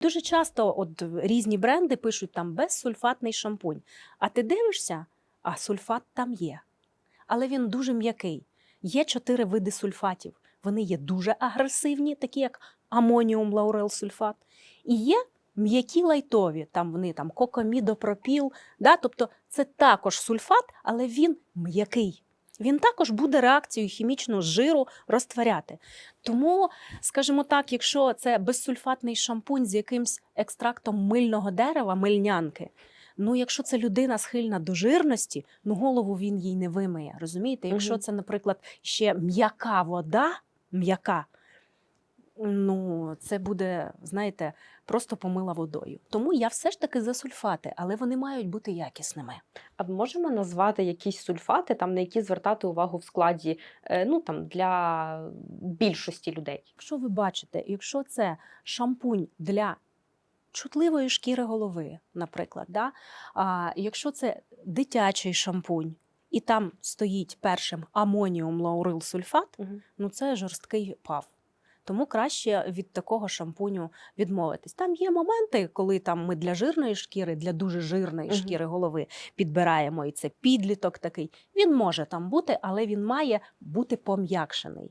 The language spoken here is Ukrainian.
Дуже часто от різні бренди пишуть там безсульфатний шампунь. А ти дивишся, а сульфат там є. Але він дуже м'який. Є чотири види сульфатів. Вони є дуже агресивні, такі як амоніум лаурилсульфат. І є м'які лайтові, там вони там кокомідопропіл. Да? Тобто це також сульфат, але він м'який. Він також буде реакцію хімічну жиру розтворяти. Тому, скажімо так, якщо це безсульфатний шампунь з якимсь екстрактом мильного дерева, мильнянки. Ну, якщо це людина схильна до жирності, ну голову він їй не вимиє. Розумієте? Якщо це, наприклад, ще м'яка вода, м'яка, ну це буде, знаєте, просто помила водою. Тому я все ж таки за сульфати, але вони мають бути якісними. А можемо назвати якісь сульфати, там на які звертати увагу в складі, е, ну там для більшості людей. Якщо ви бачите, якщо це шампунь для чутливої шкіри голови, наприклад, да? а якщо це дитячий шампунь, і там стоїть першим амоніум лаурил сульфат, Мгм. ну це жорсткий пав. Тому краще від такого шампуню відмовитись. Там є моменти, коли там ми для жирної шкіри, для дуже жирної Мгм. шкіри голови підбираємо, і це підліток такий. Він може там бути, але він має бути пом'якшений.